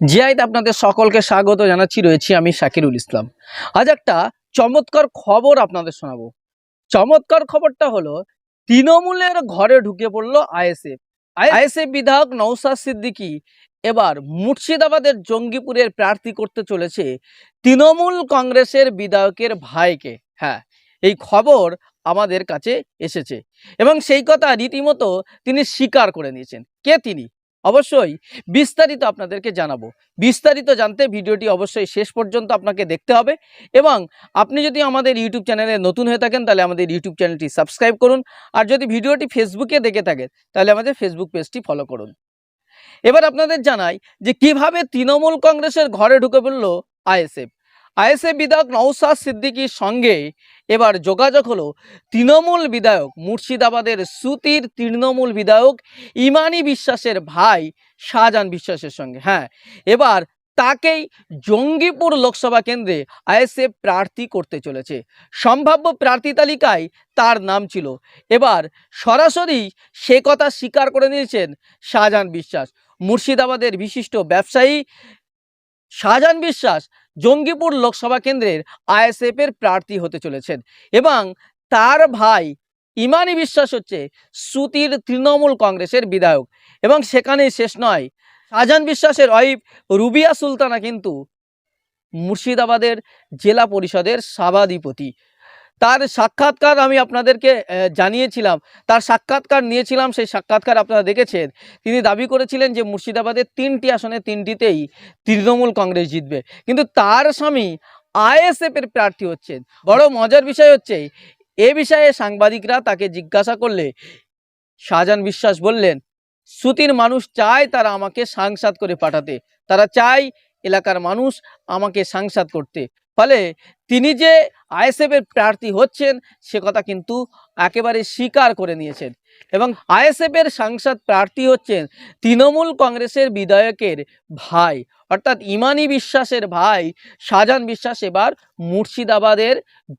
জিআইতে আপনাদের সকলকে স্বাগত জানাচ্ছি, রয়েছি আমি শাকিরুল ইসলাম। আজ একটা চমৎকার খবর আপনাদের শোনাবো। চমৎকার খবরটা হলো, তৃণমূলের ঘরে ঢুকে পড়ল আইএসএফ। আইএসএফ বিধায়ক নৌসাদ সিদ্দিকী এবার মুর্শিদাবাদের জঙ্গিপুরের প্রার্থী করতে চলেছে তৃণমূল কংগ্রেসের বিধায়কের ভাইকে। হ্যাঁ এই খবর আমাদের কাছে এসেছে এবং সেই কথা রীতিমতো তিনি স্বীকার করে নিয়েছেন। কে তিনি? অবশ্যই বিস্তারিত আপনাদেরকে জানাব। বিস্তারিত জানতে ভিডিওটি অবশ্যই শেষ পর্যন্ত আপনাকে দেখতে হবে এবং আপনি যদি আমাদের ইউটিউব চ্যানেলে নতুন হয়ে থাকেন, তাহলে আমাদের ইউটিউব চ্যানেলটি সাবস্ক্রাইব করুন। আর যদি ভিডিওটি ফেসবুকে দেখে থাকেন, তাহলে আমাদের ফেসবুক পেজটি ফলো করুন। এবার আপনাদের জানাই যে কীভাবে তৃণমূল কংগ্রেসের ঘরে ঢুকে পড়ল আইএসএফ। আইএসএফ বিধায়ক নৌসাদ সিদ্দিকীর সঙ্গে এবার যোগাযোগ হলো তৃণমূল বিধায়ক মুর্শিদাবাদের সুতির তৃণমূল বিধায়ক ইমানি বিশ্বাসের ভাই শাহজাহান বিশ্বাসের সঙ্গে। হ্যাঁ এবার তাকেই জঙ্গিপুর লোকসভা কেন্দ্রে আইএসএফ প্রার্থী করতে চলেছে। সম্ভাব্য প্রার্থী তালিকায় তার নাম ছিল। এবার সরাসরি সে কথা স্বীকার করে নিয়েছেন শাহজাহান বিশ্বাস। মুর্শিদাবাদের বিশিষ্ট ব্যবসায়ী শাহজাহান বিশ্বাস জঙ্গিপুর লোকসভা কেন্দ্রের আইএসএফের প্রার্থী হতে চলেছেন এবং তার ভাই ইমানি বিশ্বাস হচ্ছে সুতির তৃণমূল কংগ্রেসের বিধায়ক এবং সেখানেই শেষ নয়। শাহজাহান বিশ্বাসের ওয়াইফ রুবিয়া সুলতানা কিন্তু মুর্শিদাবাদের জেলা পরিষদের সভাধিপতি। তার সাক্ষাৎকার আমি আপনাদেরকে জানিয়েছিলাম। তার সাক্ষাৎকার নিয়েছিলাম, সেই সাক্ষাৎকার আপনারা দেখেছেন। তিনি দাবি করেছিলেন যে মুর্শিদাবাদের তিনটি আসনে তিনটিতেই তৃণমূল কংগ্রেস জিতবে। কিন্তু তার স্বামী আইএসএফ এর প্রার্থী হচ্ছেন। বড় মজার বিষয় হচ্ছে, এ বিষয়ে সাংবাদিকরা তাকে জিজ্ঞাসা করলে শাহজাহান বিশ্বাস বললেন, সুতির মানুষ চায় তারা আমাকে সাংসাদ করে পাঠাতে। তারা চায় এলাকার মানুষ আমাকে সাংসাদ করতে। ফলে তিনি যে আইএসএফের প্রার্থী হচ্ছেন, সে কথা কিন্তু একেবারে স্বীকার করে নিয়েছেন। এবং আইএসএফের সাংসদ প্রার্থী হচ্ছেন তৃণমূল কংগ্রেসের বিধায়কের ভাই, অর্থাৎ ইমানি বিশ্বাসের ভাই শাহজাহান বিশ্বাস এবার মুর্শিদাবাদের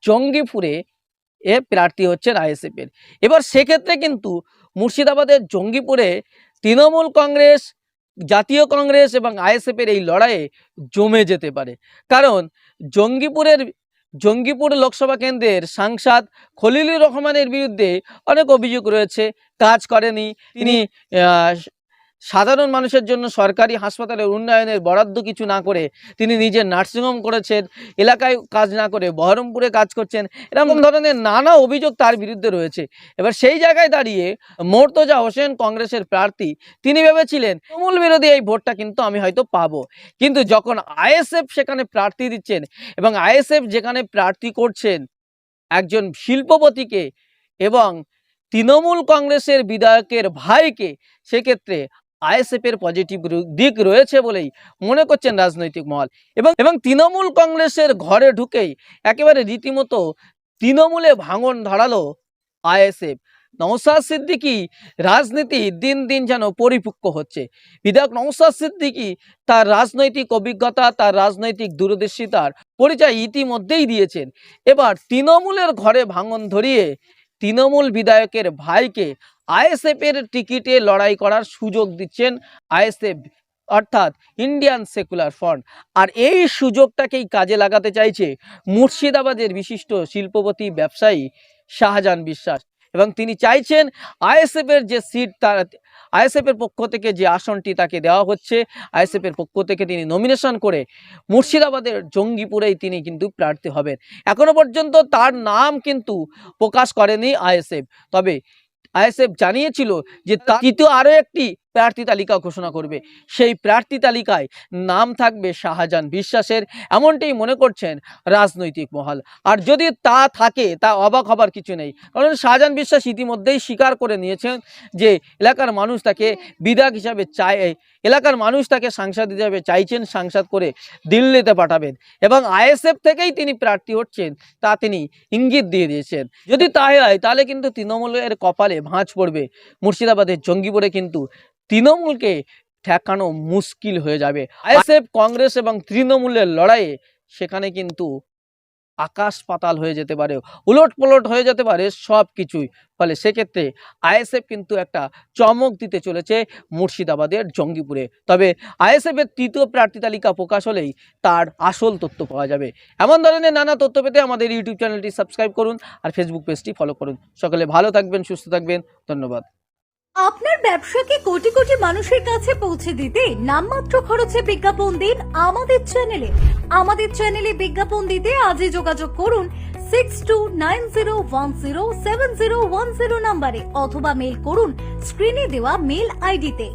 জঙ্গিপুরে এ প্রার্থী হচ্ছেন আইএসএফের এবার সেক্ষেত্রে কিন্তু মুর্শিদাবাদের জঙ্গিপুরে তৃণমূল কংগ্রেস, জাতীয় কংগ্রেস এবং আইএসএফের এই লড়াইয়ে জমে যেতে পারে। কারণ জঙ্গিপুরের জঙ্গিপুর লোকসভা কেন্দ্রের সাংসদ খলিলুর রহমানের বিরুদ্ধে অনেক অভিযোগ রয়েছে কাজ করেনি। তিনি সাধারণ মানুষের জন্য সরকারি হাসপাতালের উন্নয়নের বরাদ্দ কিছু না করে তিনি নিজে নার্সিংহোম করেছেন, এলাকায় কাজ না করে বহরমপুরে কাজ করছেন, এরকম ধরনের নানা অভিযোগ তার বিরুদ্ধে রয়েছে। এবার সেই জায়গায় দাঁড়িয়ে মোর্তজা হোসেন কংগ্রেসের প্রার্থী, তিনি ভেবেছিলেন, তৃণমূল বিরোধী এই ভোটটা কিন্তু আমি হয়তো পাবো। কিন্তু যখন আইএসএফ সেখানে প্রার্থী দিচ্ছেন এবং আইএসএফ যেখানে প্রার্থী করছেন একজন শিল্পপতিকে এবং তৃণমূল কংগ্রেসের বিধায়কের ভাইকে, সেক্ষেত্রে আইএসএফ এর পজিটিভ দিক রয়েছে বলেই মনে করছেন রাজনৈতিক মহল। এবং এবং তৃণমূল কংগ্রেসের ঘরে ঢুকেই একেবারে রীতিমতো তৃণমূলে ভাঙন ধরালো আইএসএফ। নওসাদ সিদ্দিকী রাজনীতি দিন দিন যেন পরিপক্ক হচ্ছে। বিধায়ক নওসাদ সিদ্দিকী তার রাজনৈতিক অভিজ্ঞতা, তার রাজনৈতিক দূরদর্শিতার পরিচয় ইতিমধ্যেই দিয়েছেন। এবার তৃণমূলের ঘরে ভাঙন ধরিয়ে তৃণমূল বিধায়কের ভাইকে আইএসএফ এর টিকিটে লড়াই করার সুযোগ দিচ্ছেন আইএসএফ, অর্থাৎ ইন্ডিয়ান সেকুলার ফ্রন্ট। আর এই সুযোগটাকেই কাজে লাগাতে চাইছে মুর্শিদাবাদের বিশিষ্ট শিল্পপতি ব্যবসায়ী শাহজাহান বিশ্বাস। এবং তিনি চাইছেন আইএসএফ এর যে সিট তার, আইএসএফ এর পক্ষ থেকে যে আসনটি তাকে দেওয়া হচ্ছে, আইএসএফ এর পক্ষ থেকে তিনি নমিনেশন করে মুর্শিদাবাদের জঙ্গিপুরেই তিনি কিন্তু প্রার্থী হবেন। এখনও পর্যন্ত তার নাম কিন্তু প্রকাশ করেনি আইএসএফ। তবে আইএসএফ জানিয়েছিল যে তা তৃতীয় আরও একটি প্রার্থী তালিকা ঘোষণা করবে। সেই প্রার্থী তালিকায় নাম থাকবে শাহজাহান বিশ্বাসের, এমনটাই মনে করছেন রাজনৈতিক মহল। আর যদি তা থাকে, তা অবাক হবার কিছু নেই। কারণ শাহজাহান বিশ্বাস ইতিমধ্যেই স্বীকার করে নিয়েছেন যে, এলাকার মানুষ তাকে বিধায়ক হিসাবে চায় এলাকার মানুষ তাকে সাংসদ হিসাবে চাইছেন, সাংসদ করে দিল্লিতে পাঠাবেন। এবং আইএসএফ থেকেই তিনি প্রার্থী হচ্ছেন, তা তিনি ইঙ্গিত দিয়ে দিয়েছেন। যদি তাই হয়, তাহলে কিন্তু তৃণমূলের কপালে ভাঁজ পড়বে। মুর্শিদাবাদের জঙ্গিপুরে কিন্তু তৃণমূলকে ঠেকানো মুশকিল হয়ে যাবে। আইএসএফ, কংগ্রেস এবং তৃণমূলের লড়াইয়ে সেখানে কিন্তু আকাশ পাতাল হয়ে যেতে পারে উলট পালট হয়ে যেতে পারে সব কিছুই ফলে সেক্ষেত্রে আইএসএফ কিন্তু একটা চমক দিতে চলেছে মুর্শিদাবাদের জঙ্গিপুরে। তবে আইএসএফের তৃতীয় প্রার্থী তালিকা প্রকাশ হলেই তার আসল তথ্য পাওয়া যাবে। এমন ধরনের নানা তথ্য পেতে আমাদের ইউটিউব চ্যানেলটি সাবস্ক্রাইব করুন আর ফেসবুক পেজটি ফলো করুন। সকলে ভালো থাকবেন, সুস্থ থাকবেন। ধন্যবাদ। আপনার ব্যবসাকে কোটি কোটি মানুষের কাছে পৌঁছে দিতে নামমাত্র খরচে বিজ্ঞাপন দিন আমাদের চ্যানেলে। আমাদের চ্যানেলে বিজ্ঞাপন দিতে আজই যোগাযোগ করুন six two nine zero one zero seven zero one zero নাম্বারে অথবা মেল করুন স্ক্রিনে দেওয়া মেল আইডিতে